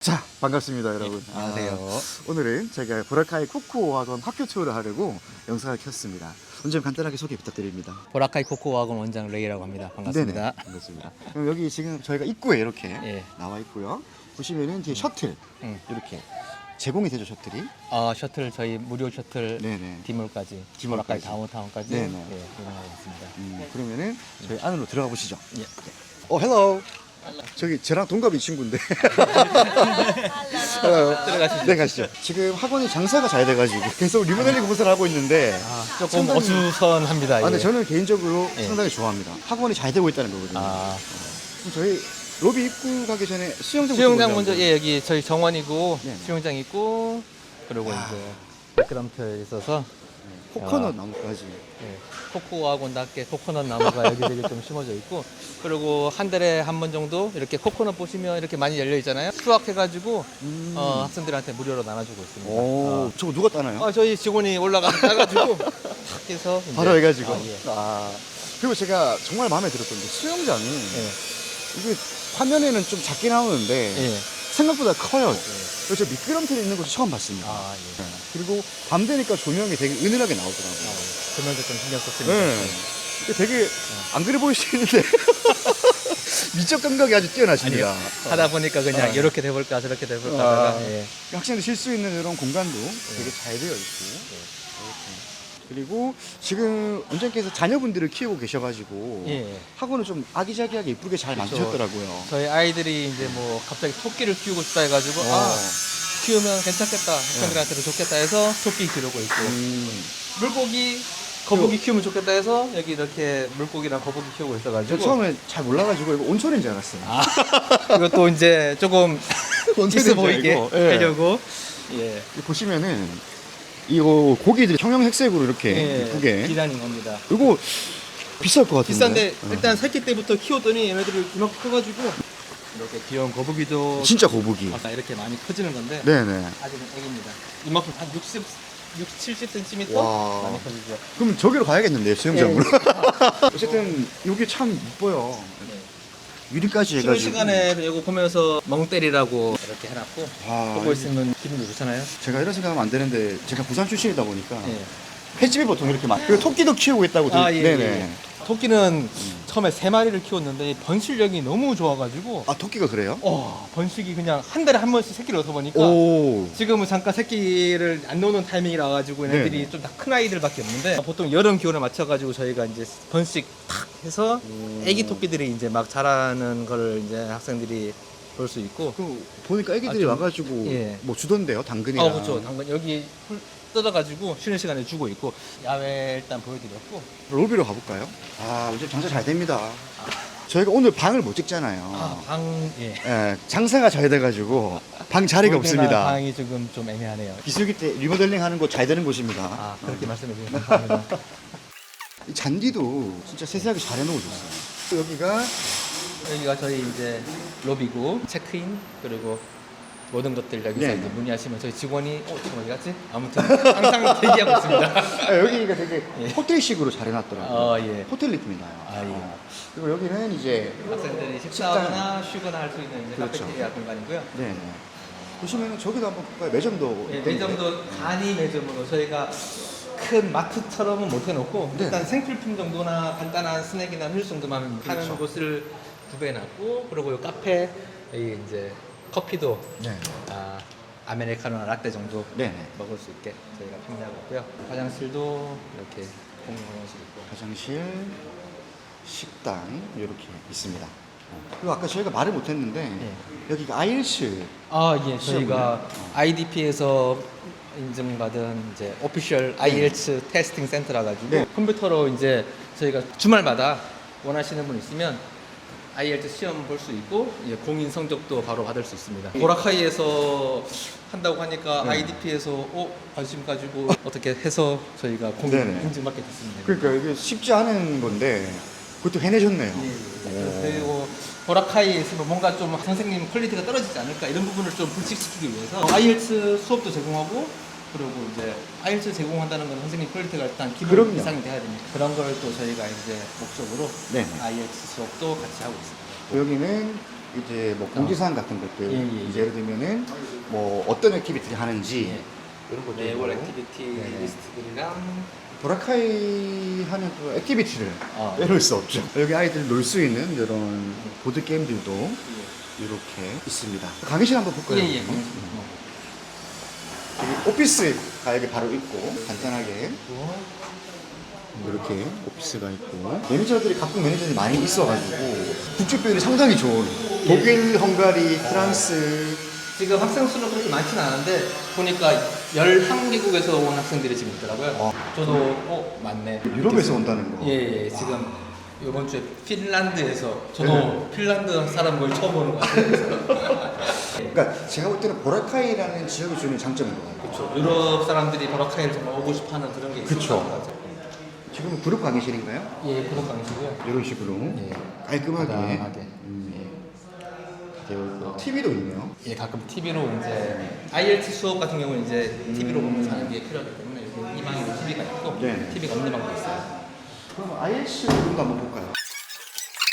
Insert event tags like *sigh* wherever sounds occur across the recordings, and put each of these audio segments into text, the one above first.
자 반갑습니다 여러분 네, 안녕하세요. 아, 오늘은 제가 보라카이 코코 학원 학교 투어를 하려고 영상을 켰습니다 오늘 좀 간단하게 소개 부탁드립니다 보라카이 코코학원 원장 레이라고 합니다. 반갑습니다. 네네, 반갑습니다 그럼 여기 지금 저희가 입구에 이렇게 예. 나와 있고요 보시면은 뒤에 셔틀 응. 이렇게 제공이 되죠 셔틀이 어, 셔틀 저희 무료 셔틀 네네 디몰까지 디몰까지. 보라카이 다운타운까지 네 네. 예, 운영하고 있습니다. 음, 그러면은 저희 안으로 들어가 보시죠 예. 어 헬로 저기 저랑 동갑이 친구인데 헬로 *laughs* 들어가시죠. 네 가시죠 지금 학원이 장사가 잘 돼가지고 계속 리모델링 공사를 하고 있는데 아, 조금 상당히- 어수선합니다. 아, 근데 예. 저는 개인적으로 예. 상당히 좋아합니다. 학원이 잘 되고 있다는 거거든요. 아, 그럼 저희 로비 입구 가기 전에 수영장 수영장 먼저 예 여기 저희 정원이고 네 네. 수영장 있고 그리고 야. 이제 미끄럼틀 있어서 코코넛 아. 나무까지. 예, 코코학원답게 코코넛 나무가 여기저기 좀 심어져 있고 그리고 한 달에 한 번 정도 이렇게 코코넛 보시면 이렇게 많이 열려 있잖아요. 수확해가지고 음. 어, 학생들한테 무료로 나눠주고 있습니다. 오, 저거 누가 따나요? 어, 어, 저희 직원이 올라가서 따가지고 *laughs* 탁 해서 이제- 바로 해가지고. 아, 예. 아, 그리고 제가 정말 마음에 들었던 게 수영장이 예, 이게 화면에는 좀 작게 나오는데 예. 생각보다 커요. 그래서 저 미끄럼틀에 있는 것도 처음 봤습니다. 아, 예. 네. 그리고 밤 되니까 조명이 되게 은은하게 아, 나오더라고요. 예. 조명도 좀 신경 썼습니다. 네. 이게 되게 안 그래 보이시는데 *laughs* 미적 감각이 아주 뛰어나십니다. 아니요. 하다 보니까 그냥 아. 이렇게 돼볼까 저렇게 돼볼까 아. 하다가 예. 학생들 쉴 수 있는 이런 공간도 되게 잘 되어 있고 이렇게. 그리고 지금 원장님께서 자녀분들을 키우고 계셔가지고 예. 학원을 좀 아기자기하게 이쁘게 잘 그쵸. 만드셨더라고요. 저희 아이들이 이제 뭐 갑자기 토끼를 키우고 싶다 해가지고 어. 아 키우면 괜찮겠다 학생들한테도 좋겠다 해서 토끼 기르고 있고 음. 물고기 거북이 키우면 좋겠다 해서 여기 이렇게 물고기랑 거북이 키우고 저 있어가지고 처음에 잘 몰라가지고 이거 온천인 줄 알았어요. 아 이것도 이제 조금 *laughs* 온천인 있어 줄 보이게 알고. 예. 하려고 예. 보시면은 이거 고기들이 형형 색색으로 이렇게 예, 이쁘게 기란인 겁니다. 이거 비쌀 것 같은데. 비싼데 어. 일단 새끼 때부터 키웠더니 얘네들을 이만큼 커가지고 이렇게 귀여운 거북이도 진짜 거북이. 아까 이렇게 많이 커지는 건데 네네. 아직은 애기입니다. 이만큼 한 60, 60, 70cm 와. 많이 커지죠. 그럼 저기로 가야겠는데요 수영장으로. 예. *laughs* 어쨌든 여기 참 이뻐요. 네. 유리까지 쉬는 해가지고. 시간에 이거 보면서 멍 때리라고 이렇게 해놨고 아, 보고 있으면 기분도 좋잖아요. 제가 이런 생각하면 안 되는데 제가 부산 출신이다 보니까 예. 횟집에 보통 이렇게 많. 그리고 토끼도 키우고 있다고. 들... 아, 예, 네네. 예. 토끼는 처음에 세 마리를 키웠는데 번식력이 너무 좋아가지고 아 토끼가 그래요? 어, 번식이 그냥 한 달에 한 번씩 새끼를 얻어 보니까 오. 지금은 잠깐 새끼를 안 놓는 타이밍이라 가지고 네. 얘네들이 좀 다 큰 아이들밖에 없는데 보통 여름 기온에 맞춰 가지고 저희가 이제 번식 탁 해서 애기 토끼들이 이제 막 자라는 걸 이제 학생들이 볼 수 있고 그 보니까 애기들이 아, 좀- 와가지고 예. 뭐 주던데요 당근이랑. 아 그렇죠 당근 여기 풀 뜯어가지고 쉬는 시간에 주고 있고 야외 일단 보여드렸고 로비로 가볼까요? 아 요즘 장사 잘 됩니다. 저희가 오늘 방을 못 찍잖아요. 아방예 예, 장사가 잘 돼가지고 방 자리가 없습니다. 방이 조금 좀 애매하네요 비수기 때 리모델링 하는 거잘 되는 곳입니다. 아 그렇게 말씀해 주셔서 감사합니다 이 잔디도 진짜 세세하게 잘 해놓으셨어요. 여기가 여기가 저희 이제 로비고 체크인 그리고 모든 것들 여기서 네. 이제 문의하시면 저희 직원이 어 지금 어디 갔지? 아무튼 항상 *laughs* 대기하고 있습니다. 아, 여기가 되게 예. 호텔식으로 잘 해놨더라고요. 어 예. 호텔 느낌이 나요. 아, 예. 어. 그리고 여기는 이제 학생들이 식사하거나 쉬거나 할 수 있는 이제 그렇죠. 카페테리아 공간이고요. 네. 보시면 저기도 한번 볼까요? 매점도. 예, 있던데. 매점도 간이 매점으로 저희가 큰 마트처럼은 못 해놓고 네. 일단 생필품 정도나 간단한 스낵이나 음료 정도만 파는 그렇죠. 곳을 구비해놨고 그리고 이 카페 여기 이제 커피도 네. 아, 아메리카노나 라떼 정도 네네. 먹을 수 있게 저희가 판매하고 있고요. 화장실도 이렇게 공용 화장실 있고. 화장실, 식당 이렇게 있습니다. 어. 그리고 아까 저희가 말을 못했는데 네. 여기가 아일스 아, 예. 저희가 어. IDP에서 인증받은 이제 오피셜 IELTS 테스팅 센터라 가지고 네. 컴퓨터로 이제 저희가 주말마다 원하시는 분 있으면 IELTS 시험 볼 수 있고 이제 공인 성적도 바로 받을 수 있습니다. 보라카이에서 한다고 하니까 네. IDP에서 어, 관심 가지고 어떻게 해서 저희가 공인 네네. 인증 받게 됐습니다. 그러니까 이게 쉽지 않은 건데 그것도 해내셨네요. 예, 예. 오. 그리고 보라카이에 있으면 뭔가 좀 선생님 퀄리티가 떨어지지 않을까 이런 부분을 좀 불식시키기 위해서 IELTS 수업도 제공하고 그리고 이제 IELTS 제공한다는 건 선생님 퀄리티가 일단 기본 그럼요. 이상이 돼야 됩니다. 그런 걸 또 저희가 이제 목적으로 네. IELTS 수업도 같이 하고 있습니다. 여기는 이제 뭐 공지사항 같은 것들 예, 예, 예. 이제 예를 들면은 뭐 어떤 액티비티를 하는지 예. 이런 것들 매월 액티비티 네. 리스트들이랑 보라카이 하면 또 액티비티를 아. 빼놓을 수 없죠. 여기 아이들 놀 수 있는 이런 보드 게임들도 이렇게 있습니다. 강의실 한번 볼까요? 예 예. 여기 오피스가 여기 바로 있고 간단하게 이렇게 오피스가 있고 매니저들이 각국 매니저들이 많이 있어가지고 국적별이 상당히 좋은 독일, 헝가리, 프랑스 지금 학생 수는 그렇게 많지는 않은데 보니까 11개국에서 온 학생들이 지금 있더라고요. 어. 저도 어 맞네. 유럽에서 온다는 거. 예, 예. 지금 이번 주에 핀란드에서 저도 네. 핀란드 사람 거의 처음 보는 것 같아요. *laughs* 그러니까 제가 볼 때는 보라카이라는 지역이 주는 장점인 것 같아요. 그렇죠. 유럽 사람들이 보라카이를 정말 오고 싶어하는 그런 게 있어요. 그쵸. 지금 그룹 강의실인가요? 예, 그런 강의시고요. 이런 식으로 예. 깔끔하게 간단하게. 음, 있고 TV도 있네요. 예, 가끔 TV로 이제 IELTS 수업 같은 경우는 이제 TV로 보면서 하는 게 필요하기 때문에 여기 이 방에도 TV가 있고 네. TV가 없는 방도 있어요. 그럼 IH 운도 한번 볼까요?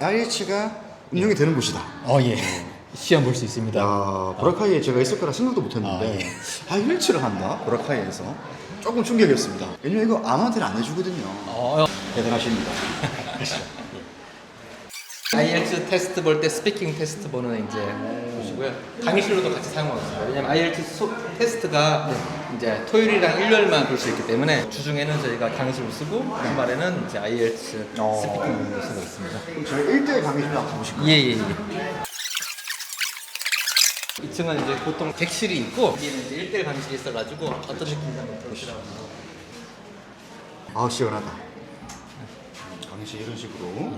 IH가 운영이 되는 곳이다. 어, 예. 시험 볼 수 있습니다. 야, 보라카이에 제가 있을 거라 생각도 못 했는데 아, 예. 1치를 한다 보라카이에서 조금 충격이었습니다. 왜냐면 이거 아무한테는 안 해주거든요. 어, 대단하십니다. *laughs* IELTS 테스트 볼 때 스피킹 테스트 보는 이제 보시고요. 강의실로도 같이 사용하고 있어요. 왜냐면 IELTS 소- 테스트가 이제 토요일이랑 일요일만 볼 수 있기 때문에 주중에는 저희가 강의실을 쓰고 주말에는 이제 IELTS 어. 스피킹 공부를 쓰고 있습니다. 그럼 저희 1대1 강의 좀 한번 가보실까요? 예, 예, 예. 2층은 이제 보통 객실이 있고 여기는 이제 1대1 강의실이 있어가지고 어떤 느낌인지 한번 들으시라고. 아 시원하다. 강의실 이런 식으로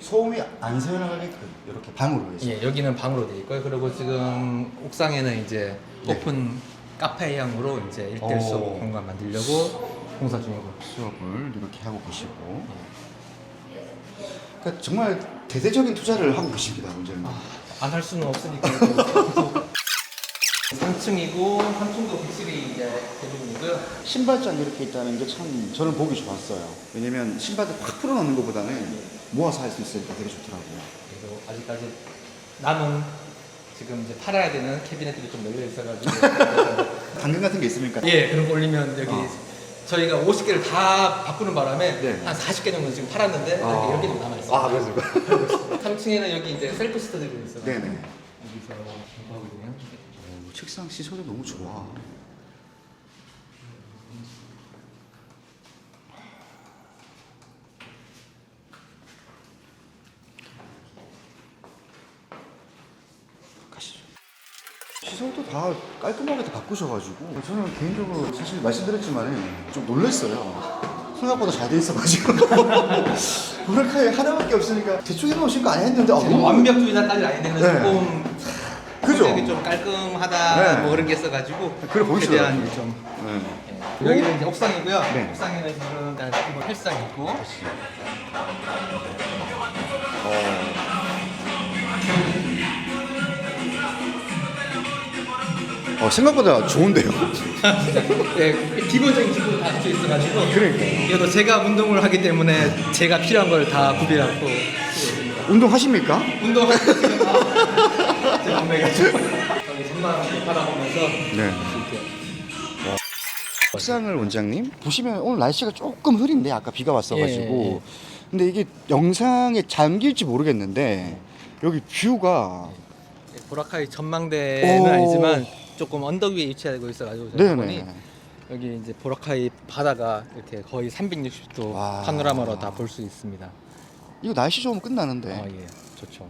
소음이 안 새어나가게끔 이렇게 방으로 해서 예, 여기는 방으로 되어 있고요. 그리고 지금 옥상에는 이제 네. 오픈 카페형으로 이제 1대1 오. 수업 공간 만들려고 공사 중이고. 수업을 이렇게 하고 계시고 그러니까 정말 대대적인 투자를 하고 계십니다 문제는 안 할 수는 없으니까 3층이고 3층도 객실이 이제 대부분이고요. 신발장 이렇게 있다는 게 참 저는 보기 좋았어요 왜냐면 신발을 확 풀어놓는 것보다는 모아서 할 수 있으니까 되게 좋더라고요 그리고 아직까지 남은 지금 이제 팔아야 되는 캐비넷들이 좀 널려 있어가지고 *laughs* 당근 같은 게 있습니까? 예 그런 거 올리면 여기 어. 저희가 50개를 다 바꾸는 바람에 네. 한 40개 정도 지금 팔았는데 아. 이렇게 좀 남아 있어요. 아 그렇습니까? *laughs* 3층에는 여기 이제 셀프 스터디룸이 있어요. 네네 여기서 공부하고 있네요. 오, 책상 시설이 너무 좋아 가시죠 시설도 다 깔끔하게 다 바꾸셔가지고 저는 개인적으로 사실 말씀드렸지만 좀 놀랐어요 생각보다 잘 돼 있어가지고 *laughs* 보라카이 하나밖에 없으니까 대충 해놓으신 거 아니야 했는데 아, 너무 완벽주의자까지 아니는데 네. 조금 그죠? 좀 깔끔하다 네. 뭐 그런 게 있어가지고 그래 보이시더라고요. 최대한 좀 네. 예. 여기는 이제 옥상이고요. 네. 옥상에는 지금 일단 뭐 헬스장 있고 어, 생각보다 좋은데요? 예, *laughs* 기본적인 기본 다 갖춰 있어가지고 그러니까요. 이것도 제가 운동을 하기 때문에 제가 필요한 걸 다 구비하고 운동하십니까? 운동할 때 지금 다 제가 구매해가지고 여기 전망 바라보면서 네. 옥상을 원장님 보시면 오늘 날씨가 조금 흐린데 아까 비가 왔어가지고 예, 예. 근데 이게 영상에 잠길지 모르겠는데 여기 뷰가 보라카이 전망대는 오. 아니지만 조금 언덕 위에 위치하고 있어가지고 저희 보니 여기 이제 보라카이 바다가 이렇게 거의 360도 와. 파노라마로 다 볼 수 있습니다. 이거 날씨 좋으면 끝나는데 아 예, 좋죠.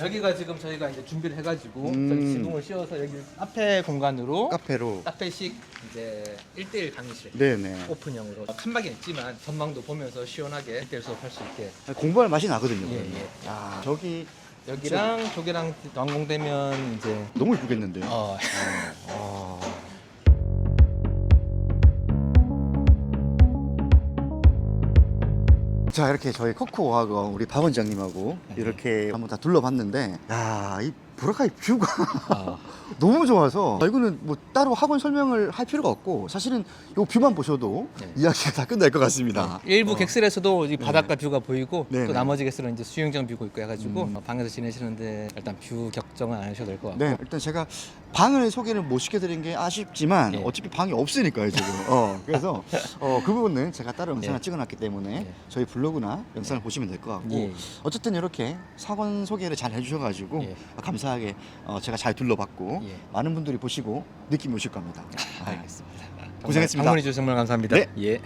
여기가 지금 저희가 이제 준비를 해가지고 음. 저기 지붕을 씌워서 여기 앞에 공간으로 카페로 카페식 이제 1대1 강의실 네네 오픈형으로 칸막이 있지만 전망도 보면서 시원하게 1대1 수업할 수 있게 공부할 맛이 나거든요 예, 그러면. 예. 야 저기 여기랑 저기랑 완공되면 이제 너무 이쁘겠는데요 어, 아. 자 이렇게 저희 코코하고 우리 박 원장님하고 네. 이렇게 한번 다 둘러봤는데 야이 보라카이 뷰가 아, *laughs* 너무 좋아서 아, 이거는 뭐 따로 학원 설명을 할 필요가 없고 사실은 요 뷰만 보셔도 네. 이야기가 다 끝날 것 같습니다. 일부 어. 객실에서도 이 바닷가 뷰가 보이고 네, 또 네. 나머지 객실은 이제 수영장 뷰가 있고 해가지고 음. 어, 방에서 지내시는데 일단 뷰 걱정은 안 하셔도 될 것 같고 네, 일단 제가 방을 소개를 못 시켜드린 게 아쉽지만 예. 어차피 방이 없으니까요 지금. 어, 그래서 *laughs* 어, 그 부분은 제가 따로 영상을 예. 찍어놨기 때문에 예. 저희 블로그나 영상을 보시면 될 것 같고 예. 어쨌든 이렇게 사건 소개를 잘 해주셔가지고 예. 감사 하게 어, 제가 잘 둘러봤고 예. 많은 분들이 보시고 느낌이 오실 겁니다. 아, 알겠습니다. 고생했습니다. 방문해 주셔서 정말 감사합니다. 네. 예.